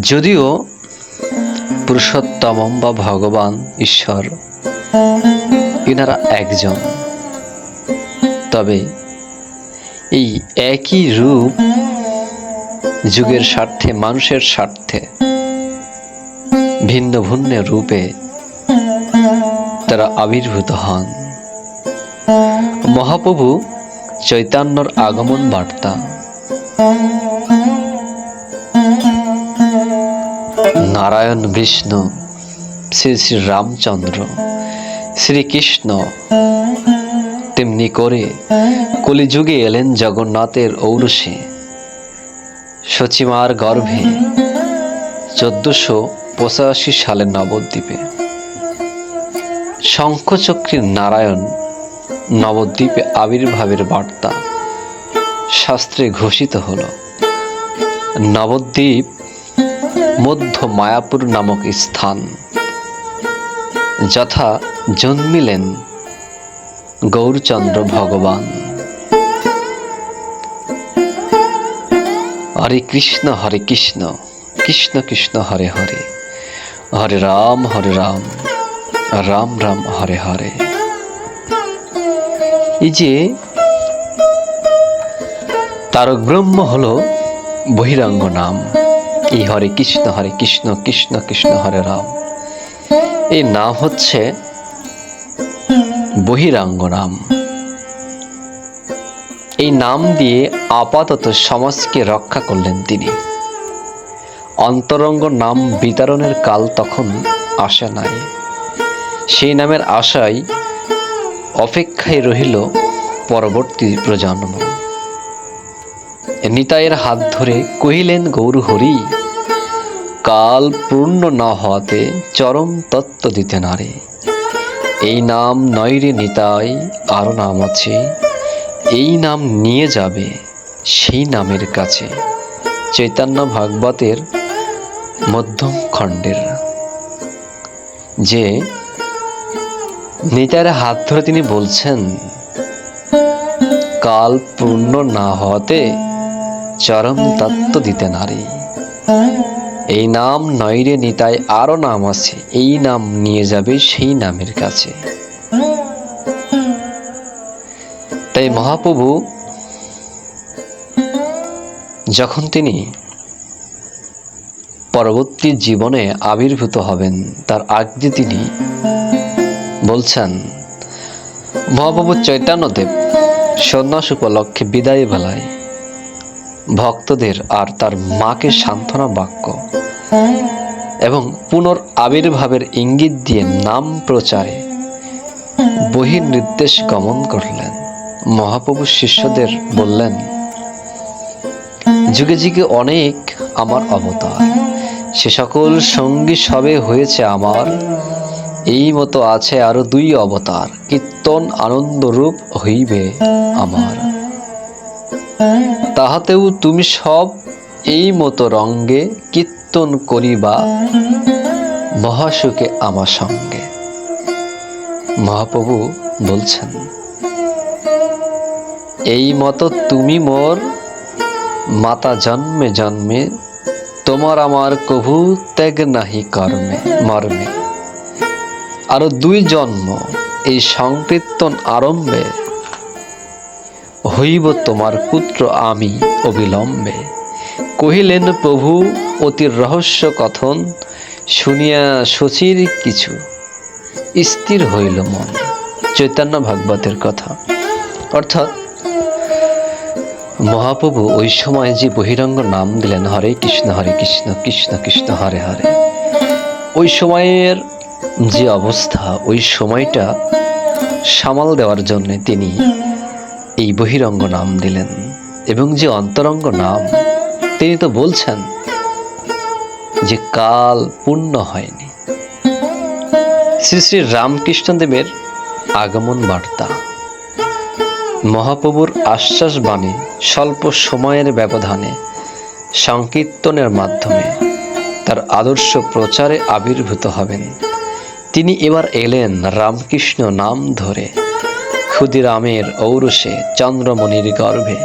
যদিও পুরুষোত্তম বা ভগবান ঈশ্বর ইনারা একজন, তবে এই একই রূপ যুগের স্বার্থে, মানুষের স্বার্থে ভিন্ন ভিন্ন রূপে তারা আবির্ভূত হন। মহাপ্রভু চৈতন্যর আগমন বার্তা নারায়ণ বিষ্ণু, শ্রী শ্রী রামচন্দ্র শ্রীকৃষ্ণ তেমনি করে কলিযুগে এলেন জগন্নাথের ঔরসে। সচিমার গর্ভে চোদ্দশো পঁচাশি সালের নবদ্বীপে। শঙ্খচক্রী নারায়ণ নবদ্বীপে আবির্ভাবের বার্তা শাস্ত্রে ঘোষিত হল, নবদ্বীপ মধ্য মায়াপুর নামক স্থান, যথা জন্মিলেন গৌরচন্দ্র ভগবান। হরে কৃষ্ণ হরে কৃষ্ণ কৃষ্ণ কৃষ্ণ, হরে হরে। হরে রাম হরে রাম রাম রাম, হরে হরে। এই যে তারক ব্রহ্ম হল বহিরাঙ্গ নাম। এই হরে কৃষ্ণ হরে কৃষ্ণ কৃষ্ণ কৃষ্ণ, হরে রাম। এই নাম হচ্ছে বহিরাঙ্গ নাম এই নাম দিয়ে আপাতত সমাজকে রক্ষা করলেন তিনি। অন্তরঙ্গ নাম বিতরণের কাল তখন আসে নাই। সেই নামের আশায় অপেক্ষায় রহিল পরবর্তী প্রজন্ম। নিতাইয়ের হাত ধরে কহিলেন গৌর হরি কাল পূর্ণ না হওয়াতে চরম তত্ত্ব দিতে নারে। এই নাম নয়রে নিতাই আরও নাম আছে। এই নাম নিয়ে যাবে সেই নামের কাছে, চৈতন্য ভাগবতের মধ্যম খণ্ডের। যে নিতাইয়ের হাত ধরে তিনি বলছেন, কাল পূর্ণ না হওয়াতে চরম তত্ত্ব দিতে নারী। এই নাম নয়রে নিতায় আরও নাম আছে, এই নাম নিয়ে যাবে সেই নামের কাছে। তাই মহাপ্রভু, যখন তিনি পরবর্তী জীবনে আবির্ভূত হবেন, তার আগে তিনি বলছেন, মহাপ্রভু চৈতন্যদেব, সন্ন্যাস উপলক্ষে বিদায় বেলায় ভক্তদের আর তার মাকে সান্ত্বনা বাক্য এবং পুনর আবির্ভাবের ইঙ্গিত দিয়ে নাম প্রচারে বহির নির্দেশ গমন করলেন। মহাপ্রভু শিষ্যদের বললেন, যুগে যুগে অনেক আমার অবতার। সে সকল সঙ্গী সবে হয়েছে আমার। এই মতো আছে আরও দুই অবতার। কীর্তন আনন্দরূপ হইবে আমার। তাহাতেও তুমি সব এই মতো রঙ্গে কীর্তন করিবা মহাসুখে আমার সঙ্গে। মহাপ্রভু বলছেন, এই মতো তুমি মোর মাতা জন্মে জন্মে, তোমার আমার কভু ত্যাগ নাহি কর্মে, মর্মে। আরও দুই জন্ম এই সংকীর্তন আরম্ভে হইব তোমার পুত্র আমি অবিলম্বে। কহিলেন, প্রভু, অতি রহস্য কথন, শুনিয়া শচীর কিছু। স্থির হইল মন। চৈতন্য ভাগবতের কথা। অর্থাৎ, মহাপ্রভু ওই সময় যে বহিরঙ্গ নাম দিলেন, হরে কৃষ্ণ হরে কৃষ্ণ কৃষ্ণ কৃষ্ণ, হরে হরে। ওই সময়ের যে অবস্থা, ওই সময়টা সামাল দেওয়ার জন্য তিনি এই বহিরঙ্গ নাম দিলেন এবং যে অন্তরঙ্গ নাম, তিনি তো বলছেন যে কাল পূর্ণ হয়নি। শ্রী শ্রী রামকৃষ্ণদেবের আগমন বার্তা। মহাপ্রভুর আশ্বাস বাণী স্বল্প সময়ের ব্যবধানে সংকীর্তনের মাধ্যমে তার আদর্শ প্রচারে আবির্ভূত হবেন। তিনি এবার এলেন রামকৃষ্ণ নাম ধরে। ক্ষুদিরামের ঔরসে চন্দ্রমণির গর্ভে,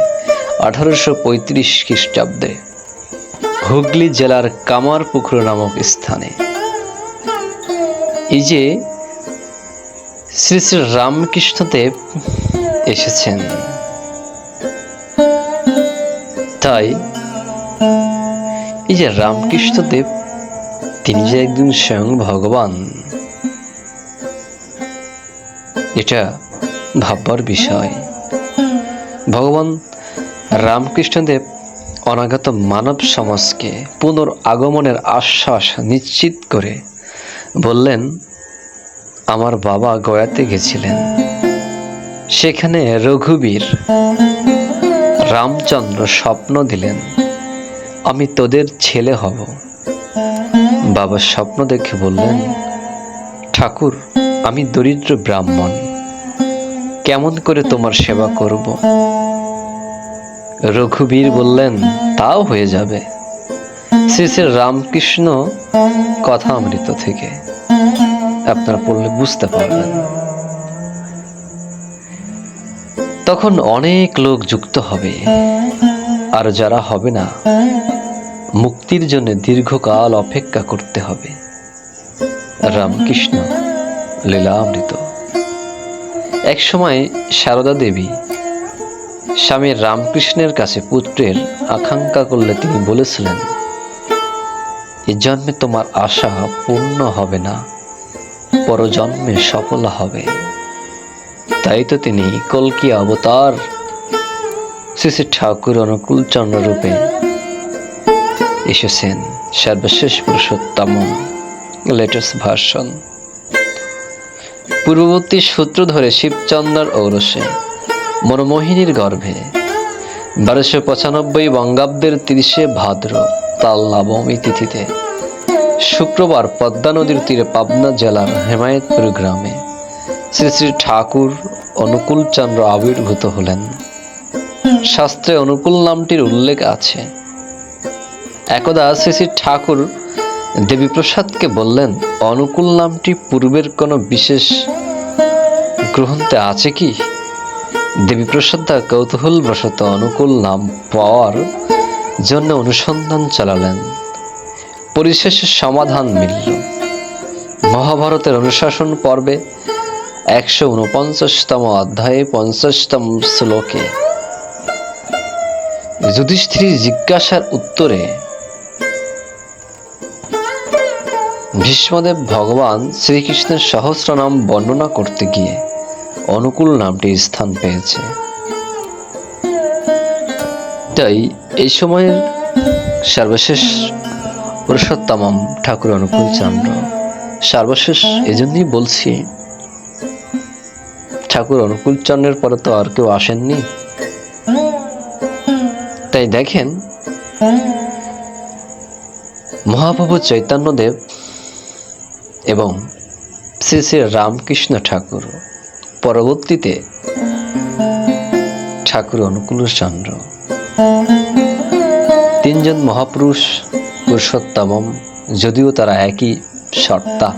আঠারোশো পঁয়ত্রিশ খ্রিস্টাব্দে, হুগলি জেলার কামারপুকুর নামক স্থানে। এই যে শ্রী শ্রী রামকৃষ্ণদেব এসেছেন। তাই এই যে রামকৃষ্ণদেব তিনি যে একজন স্বয়ং ভগবান, এটা ভাববার বিষয়। ভগবান রামকৃষ্ণদেব অনাগত মানব সমাজকে পুনর আগমনের আশ্বাস নিশ্চিত করে বললেন, আমার বাবা গয়াতে গেছিলেন। সেখানে রঘুবীর রামচন্দ্র স্বপ্ন দিলেন, আমি তোদের ছেলে হব। বাবা স্বপ্ন দেখে বললেন, ঠাকুর, আমি দরিদ্র ব্রাহ্মণ। কেমন করে তোমার সেবা করব? রঘুবীর বললেন, তাও হয়ে যাবে। শ্রী শ্রী রামকৃষ্ণ কথা অমৃত থেকে আপনারা পড়লে বুঝতে পারবেন। তখন অনেক লোক যুক্ত হবে, আর যারা হবে না, মুক্তির জন্য দীর্ঘকাল অপেক্ষা করতে হবে। রামকৃষ্ণ লীলামৃত। এক সময় সারদা দেবী স্বামী রামকৃষ্ণের কাছে পুত্রের আকাঙ্ক্ষা করলে তিনি বলেছিলেন, এ জন্মে তোমার আশা পূর্ণ হবে না, পরজন্মে সফল হবে। তাই তো তিনি কলকি অবতার শ্রী ঠাকুর অনুকূল চন্দ্র রূপে এসেছেন। সর্বশেষ পুরুষোত্তম লেটেস্ট ভার্সন। পূর্ববর্তী সূত্র ধরে শিবচন্দ্র ঔরসে মনমোহিনীর গর্ভে। বারোশো পঁচানব্বই বঙ্গাব্দের তিরিশে ভাদ্র তাল নবমী তিথিতে, শুক্রবার পদ্মা নদীর তীরে পাবনা জেলার হেমায়তপুর গ্রামে শ্রী শ্রী ঠাকুর অনুকূলচন্দ্র আবির্ভূত হলেন। শাস্ত্রে অনুকূল নামটির উল্লেখ আছে। একদা শ্রী শ্রী ঠাকুর দেবীপ্রসাদকে বললেন, অনুকূল নামটি পূর্বের কোনো বিশেষ গ্রন্থে আছে কি? দেবীপ্রসাদ তার কৌতূহলবশত অনুকূল নাম পাওয়ার জন্য অনুসন্ধান চালালেন। পরিশেষে সমাধান মিলল। মহাভারতের অনুশাসন পর্বে একশো উনপঞ্চাশতম অধ্যায়ে পঞ্চাশতম শ্লোকে যুধিষ্ঠির জিজ্ঞাসার উত্তরে ভীষ্মদেব ভগবান শ্রীকৃষ্ণের সহস্র নাম বর্ণনা করতে গিয়ে অনুকূল নামটি স্থান পেয়েছে। তাই এই সময়ের সর্বশেষ পুরুষোত্তম ঠাকুর অনুকূল চন্দ্র। সর্বশেষ এজন্যই বলছি, ঠাকুর অনুকূল চন্দ্রের পরে তো আর কেউ আসেননি। তাই দেখেন মহাপ্রভু চৈতন্যদেব এবং শ্রী শ্রী রামকৃষ্ণ ঠাকুর। পরবর্তীতে ঠাকুর অনুকূল চন্দ্র তিনজন মহাপুরুষ পুরুষোত্তম যদিও তারা একই সত্তা